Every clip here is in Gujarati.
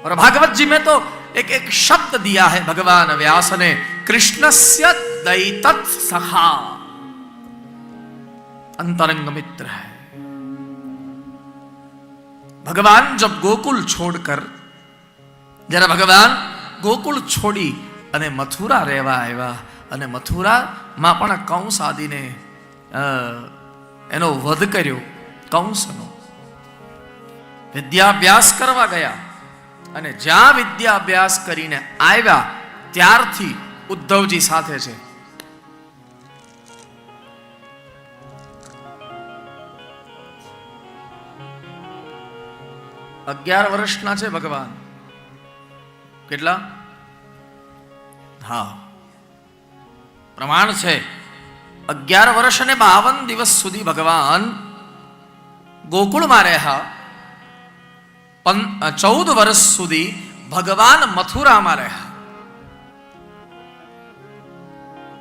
और भागवत जी में तो एक एक शब्द दिया है भगवान व्यास ने कृष्णस्य दैतत सखा अंतरंग मित्र है ભગવાન જબ ગોકુલ છોડકર જ્યારે ભગવાન ગોકુલ છોડી અને મથુરા રહેવા આવ્યા અને મથુરામાં પણ કંસ આદિને અ, એનો વધ કર્યો કંસનો વિદ્યાભ્યાસ કરવા ગયા અને જ્યાં વિદ્યાભ્યાસ કરીને આવ્યા, ત્યારથી ઉદ્ધવજી સાથે છે. અગિયાર વર્ષના છે ભગવાન. કેટલા? હા. પ્રમાણ છે. અગિયાર વર્ષ અને બાવન દિવસ સુધી ભગવાન ગોકુળમાં રહ્યા. ચૌદ વર્ષ સુધી ભગવાન મથુરામાં રહ્યા.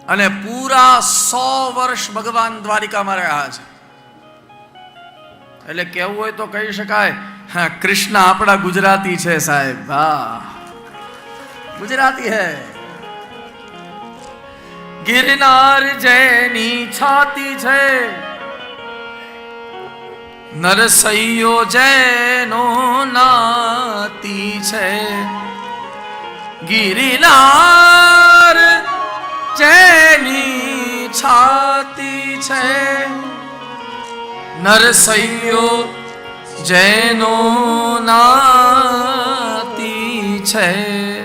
અને પૂરા સો વર્ષ ભગવાન દ્વારિકામાં રહ્યા છે. એટલે કેવું હોય તો કહી શકાય, હા, કૃષ્ણ આપણા ગુજરાતી છે સાહેબ હા ગુજરાતી હે. ગિરનાર જેની છાતી છે નરસૈયો જૈનો નાતી છે. ગિરનાર જેની છાતી છે. નરસૈયો જૈનો નાતી છે.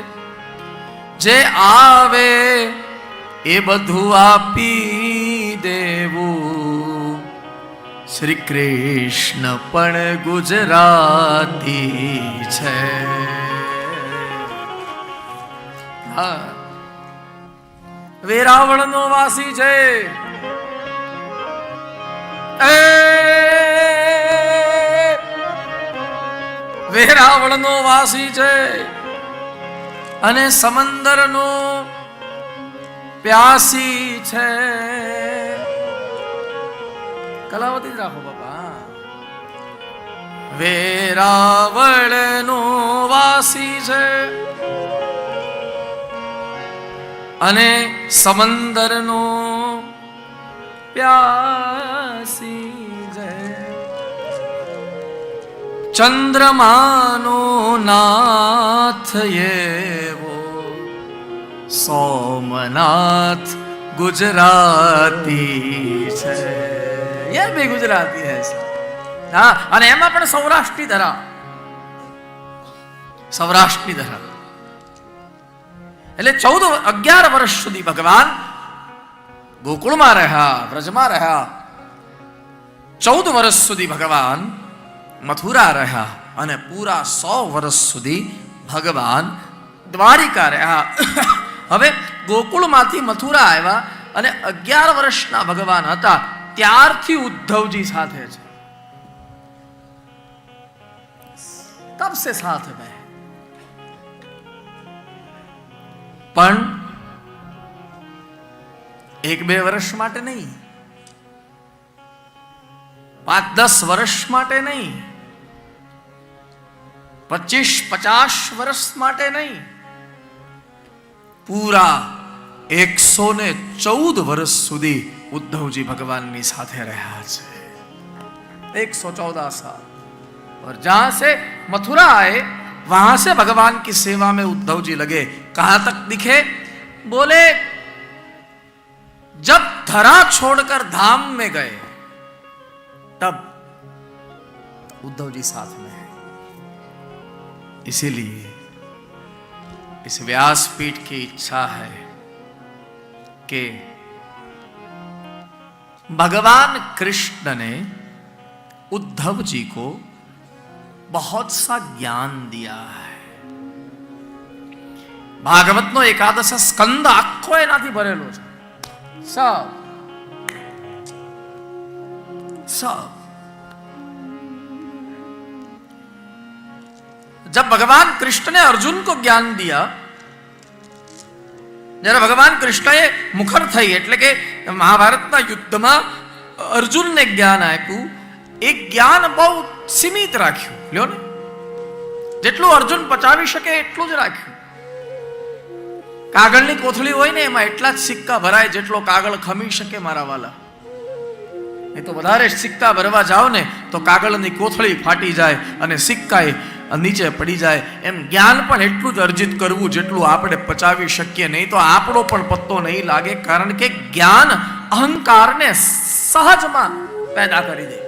જે આવે એ બધું આપી દેવું. શ્રી કૃષ્ણ પણ ગુજરાતી છે. વેરાવળ નો વાસી છે. વેરાવળ વેરાવળનો વાસી છે. અને સમંદરનો પ્યાસી છે. કલાવતી જ રાખો બાપા વેરાવળનો વાસી છે અને સમંદરનો પ્યાસી છે. ચંદ્રમાનો નાથ એવો સોમનાથ ગુજરાતી છે. એ બે ગુજરાતી હે હા, અને એમાં પણ સૌરાષ્ટ્રની ધરા. સૌરાષ્ટ્રની ધરા. એટલે ચૌદ અગિયાર વર્ષ સુધી ભગવાન ગોકુળમાં રહ્યા, વ્રજમાં રહ્યા. ચૌદ વર્ષ સુધી ભગવાન મથુરા રહ્યા અને પૂરા સો વર્ષ સુધી ભગવાન દ્વારિકા રહ્યા. હવે ગોકુળમાંથી મથુરા આવ્યા અને અગિયાર વર્ષના ભગવાન હતા. ત્યારથી ઉદ્ધવજી સાથે છે. તબ સે સાથ મેં? પણ એક બે વર્ષ માટે નહીં. પાંચ દસ વર્ષ માટે નહીં. પચીસ પચાસ વર્ષ માટે નહીં. પૂરા એકસો ને ચૌદ વર્ષ સુધી ઉદ્ધવજી ભગવાનની સાથે રહ્યા છે एक सौ चौदह साल और जहां से मथुरा आए वहां से भगवान की सेवा में उद्धव जी लगे कहां तक दिखे बोले जब धरा छोड़कर धाम में गए तब उद्धव जी साथ में है इसीलिए इस व्यासपीठ की इच्छा है कि भगवान कृष्ण ने उद्धव जी को बहुत सा ज्ञान दिया है ભાગવતનો એકાદશ સ્કંદ આખો એનાથી ભરેલો છે सब सब जब भगवान कृष्ण ने अर्जुन को ज्ञान दिया જ્યારે ભગવાન કૃષ્ણએ મુખર થઈ એટલે કે મહાભારતના યુદ્ધમાં અર્જુનને જ્ઞાન આપ્યું એ જ્ઞાન બહુ સીમિત રાખ્યું. લ્યો ને. જેટલું અર્જુન પચાવી શકે એટલું જ રાખ્યું. કાગળની કોથળી હોય ને, એમાં એટલા જ સિક્કા ભરાય જેટલો કાગળ ખમી શકે મારા વાલા. એ તો વધારે સિક્કા ભરવા જાઓ ને તો કાગળની કોથળી ફાટી જાય અને સિક્કાએ નીચે પડી જાય. એમ જ્ઞાન પણ એટલું જ અર્જિત કરવું જેટલું આપણે પચાવી શકીએ નહીં તો આપણો પણ પત્તો નહીં લાગે, કારણ કે જ્ઞાન અહંકારને સહજમાં પેદા કરી દે.